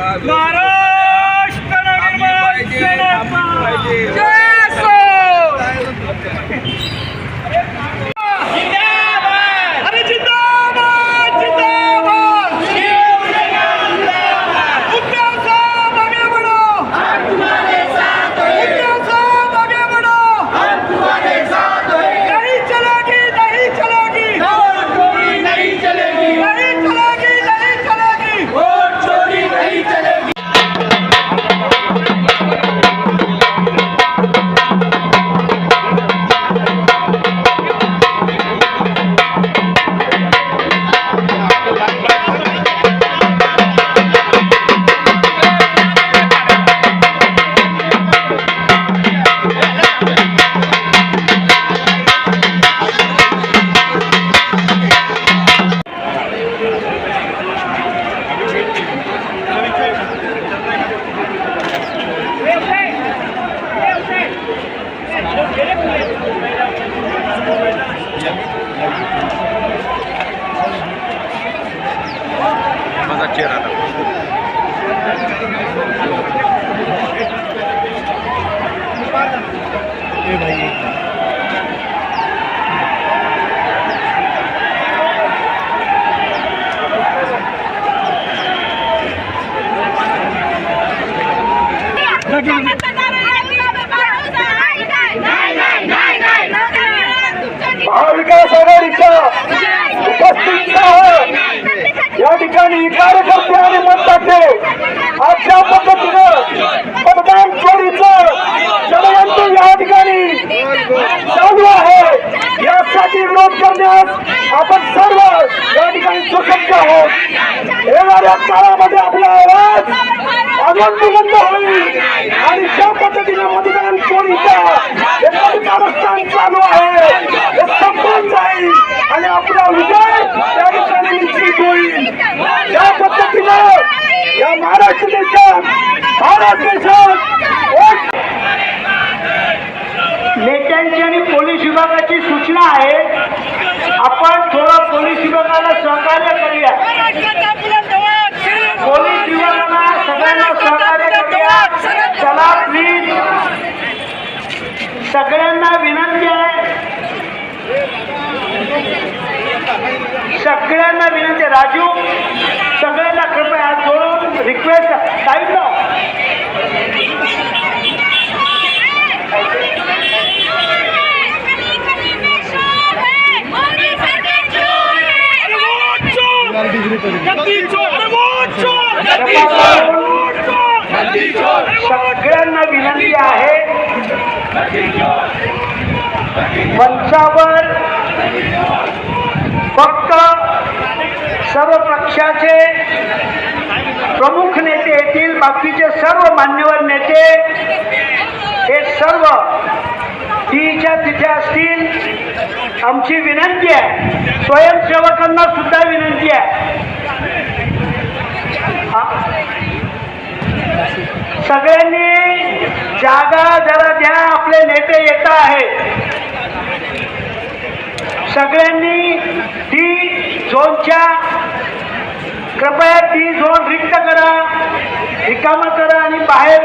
महाराष्ट्र महाविकास आघाडीच्या उपस्थित या ठिकाणी कार्यकर्ते आणि मतदाते आज पद्धतीनं मतदान चोरीचं षडयंत्र या ठिकाणी चालू आहे यासाठी विरोध करण्यास आपण सर्व या ठिकाणी सुसज्ज आहोत येणाऱ्या काळामध्ये आपला आवाज आंदोलन होईल आणि ज्या पद्धतीने मतदान चोरीचा कारस्थान चालू आहे हे संपून जाईल आणि आपला विजय त्या ठिकाणी निश्चित होईल या पद्धतीनं या महाराष्ट्र देशात भारत देशात नेत्यांची आणि पोलीस विभागाची सूचना आहे. आपण थोडं पोलीस विभागाला सहकार्य करूया. सगळ्यांना विनंती आहे. राजू सगळ्यांना कृपया हात जोडून रिक्वेस्ट साईड सगळ्यांना विनंती आहे मंचावर फक्त सर्व पक्षाचे प्रमुख नेते येतील बाकीचे सर्व मान्यवर नेते हे सर्व तिच्या तिथे असतील. आमची विनंती आहे स्वयंसेवकांना सुद्धा विनंती आहे. सगळ्यांनी जागा जरा द्या आपले नेते येत आहेत. सगळ्यांनी ती झोनच्या कृपया ती झोन रिक्त करा रिकामा करा आणि बाहेर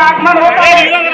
आगमन होत आहे.